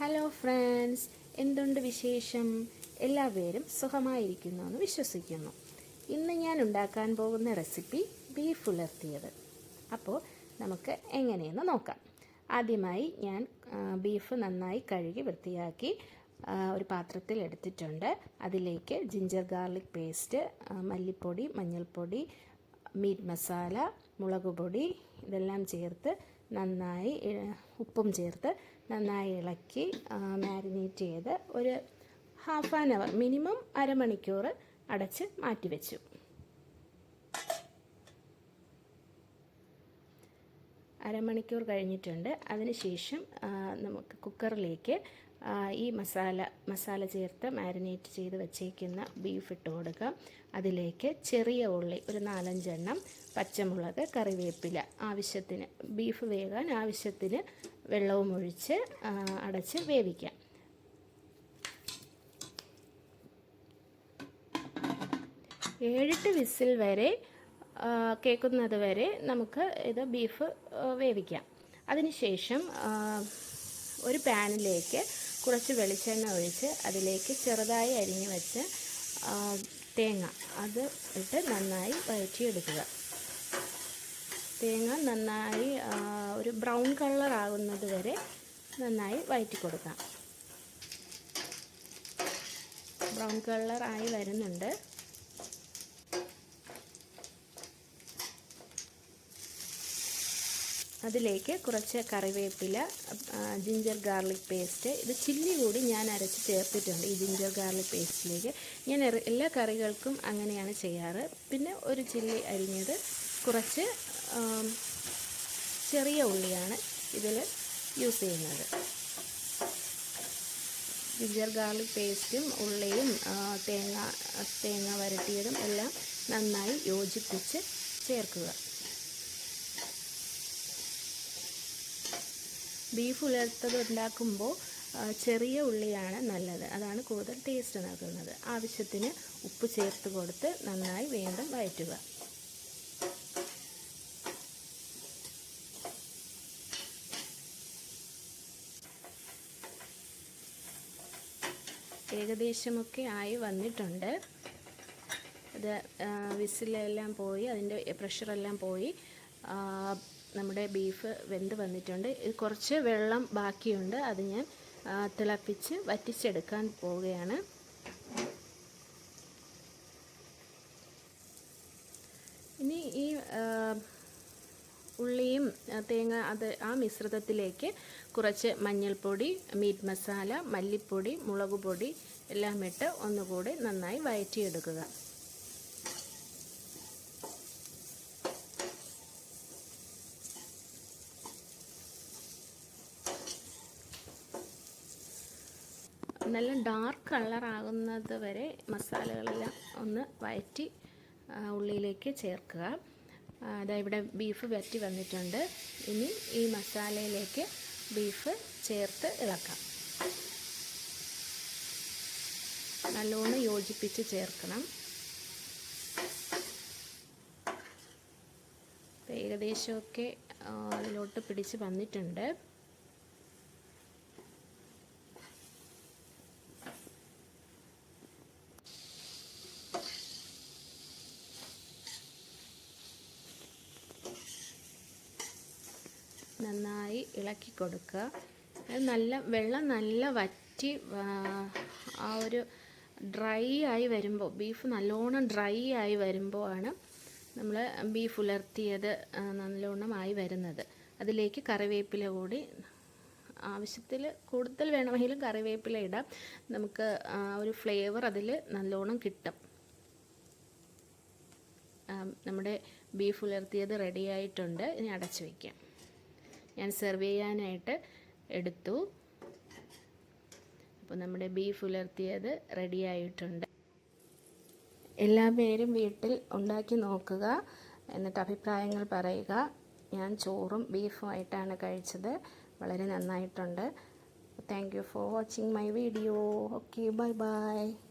Hello friends എന്തുണ്ട് വിശേഷം? എല്ലാവരും സുഖമായിരിക്കുന്നു എന്ന് വിശ്വസിക്കുന്നു. ഇന്ന് ഞാൻ ഉണ്ടാക്കാൻ പോകുന്ന റെസിപ്പി ബീഫ് ഉലർത്തിയത്. അപ്പോൾ നമുക്ക് എങ്ങനെയെന്ന് നോക്കാം. ആദ്യമായി ഞാൻ ബീഫ് നന്നായി കഴുകി വൃത്തിയാക്കി ഒരു പാത്രത്തിൽ എടുത്തിട്ടുണ്ട്. അതിലേക്ക് ജിഞ്ചർ ഗാർലിക് പേസ്റ്റ് മല്ലിപ്പൊടി മഞ്ഞൾപ്പൊടി മീറ്റ് മസാല മുളക് പൊടി ഇതെല്ലാം ചേർത്ത് നന്നായി ഉപ്പും ചേർത്ത് നന്നായി ഇളക്കി മാരിനേറ്റ് ചെയ്ത് ഒരു ഹാഫ് ആൻ അവർ മിനിമം അരമണിക്കൂർ അടച്ച് മാറ്റിവെച്ചു. അരമണിക്കൂർ കഴിഞ്ഞിട്ടുണ്ട്. അതിനുശേഷം നമുക്ക് കുക്കറിലേക്ക് ഈ മസാല മസാല ചേർത്ത് മാരിനേറ്റ് ചെയ്ത് വെച്ചേക്കുന്ന ബീഫ് ഇട്ട് കൊടുക്കുക അതിലേക്ക് ചെറിയ ഉള്ളി ഒരു നാലഞ്ചെണ്ണം പച്ചമുളക് കറിവേപ്പില ആവശ്യത്തിന് ബീഫ് വേകാൻ ആവശ്യത്തിന് വെള്ളവും ഒഴിച്ച് അടച്ച് വേവിക്കാം. ഏഴെട്ട് വിസിൽ വരെ കേൾക്കുന്നത് വരെ നമുക്ക് ഇത് ബീഫ് വേവിക്കാം. അതിനുശേഷം ഒരു പാനിലേക്ക് കുറച്ച് വെളിച്ചെണ്ണ ഒഴിച്ച് അതിലേക്ക് ചെറുതായി അരിഞ്ഞു വെച്ച് തേങ്ങ. അത് ഇട്ട് നന്നായി വഴറ്റിയെടുക്കുക. തേങ്ങ നന്നായി ഒരു ബ്രൗൺ കളർ ആകുന്നത് വരെ നന്നായി വഴറ്റി കൊടുക്കാം ബ്രൗൺ കളറായി വരുന്നുണ്ട്. അതിലേക്ക് കുറച്ച് കറിവേപ്പില ജിഞ്ചർ ഗാർലിക് പേസ്റ്റ് ഇത് ചില്ലി കൂടി ഞാൻ അരച്ച് ചേർത്തിട്ടുണ്ട് ഈ ജിഞ്ചർ ഗാർലിക് പേസ്റ്റിലേക്ക് ഞാൻ എല്ലാ കറികൾക്കും അങ്ങനെയാണ് ചെയ്യാറ്. പിന്നെ ഒരു ചില്ലി അരിഞ്ഞത് കുറച്ച് ചെറിയ ഉള്ളിയാണ് ഇതിൽ യൂസ് ചെയ്യുന്നത്. ജിഞ്ചർ ഗാർലിക് പേസ്റ്റും ഉള്ളിയും തേങ്ങ തേങ്ങ വരട്ടിയതും എല്ലാം നന്നായി യോജിപ്പിച്ച് ചേർക്കുക. ബീഫ് ഉലർത്തത് ഉണ്ടാക്കുമ്പോൾ ചെറിയ ഉള്ളിയാണ് നല്ലത്. അതാണ് കൂടുതൽ ടേസ്റ്റ് നൽകുന്നത്. ആവശ്യത്തിന് ഉപ്പ് ചേർത്ത് കൊടുത്ത് നന്നായി വീണ്ടും വയറ്റുക ഏകദേശമൊക്കെ ആയി വന്നിട്ടുണ്ട്. അത് വിസിലെല്ലാം പോയി അതിന്റെ പ്രഷറെല്ലാം പോയി. നമ്മുടെ ബീഫ് വെന്ത് വന്നിട്ടുണ്ട്. ഇത് കുറച്ച് വെള്ളം ബാക്കിയുണ്ട്. അത് ഞാൻ തിളപ്പിച്ച് വറ്റിച്ചെടുക്കാൻ പോവുകയാണ്. ഇനി ഈ ഉള്ളിയും തേങ്ങ അത് ആ മിശ്രിതത്തിലേക്ക് കുറച്ച് മഞ്ഞൾപ്പൊടി മീറ്റ് മസാല മല്ലിപ്പൊടി മുളക് പൊടി എല്ലാം ഇട്ട് ഒന്നുകൂടി നന്നായി വഴറ്റിയെടുക്കുക നല്ല ഡാർക്ക് കളർ ആകുന്നത് വരെ മസാലകളെല്ലാം ഒന്ന് വഴറ്റി ഉള്ളിയിലേക്ക് ചേർക്കുക. അതായത് ഇവിടെ ബീഫ് വറ്റി വന്നിട്ടുണ്ട്. ഇനി ഈ മസാലയിലേക്ക് ബീഫ് ചേർത്ത് ഇളക്കാം. നല്ലോണം യോജിപ്പിച്ച് ചേർക്കണം. ഏകദേശമൊക്കെ അതിലോട്ട് പിടിച്ച് വന്നിട്ടുണ്ട്. നന്നായി ഇളക്കി കൊടുക്കുക. അത് നല്ല വെള്ളം നല്ല വറ്റി ആ, ഒരു ഡ്രൈ ആയി വരുമ്പോൾ ബീഫ് നല്ലോണം ഡ്രൈ ആയി വരുമ്പോൾ ആണ് നമ്മൾ ബീഫ് ഉലർത്തിയത് നല്ലോണം ആയി വരുന്നത്. അതിലേക്ക് കറിവേപ്പില കൂടി ആവശ്യത്തിൽ കൂടുതൽ വേണമെങ്കിലും കറിവേപ്പില ഇടാം. നമുക്ക് ഒരു ഫ്ലേവർ അതിൽ നല്ലോണം കിട്ടും. നമ്മുടെ ബീഫ് ഉലർത്തിയത് റെഡി ആയിട്ടുണ്ട്. ഇനി അടച്ചു വയ്ക്കാം ഞാൻ സെർവ് ചെയ്യാനായിട്ട് എടുത്തു. അപ്പോൾ നമ്മുടെ ബീഫ് ഉലർത്തിയത് റെഡി ആയിട്ടുണ്ട്. എല്ലാ പേരും വീട്ടിൽ ഉണ്ടാക്കി നോക്കുക എന്നിട്ട് അഭിപ്രായങ്ങൾ പറയുക. ഞാൻ ചോറും ബീഫുമായിട്ടാണ് കഴിച്ചത്. വളരെ നന്നായിട്ടുണ്ട്. Thank you for watching my video okay bye bye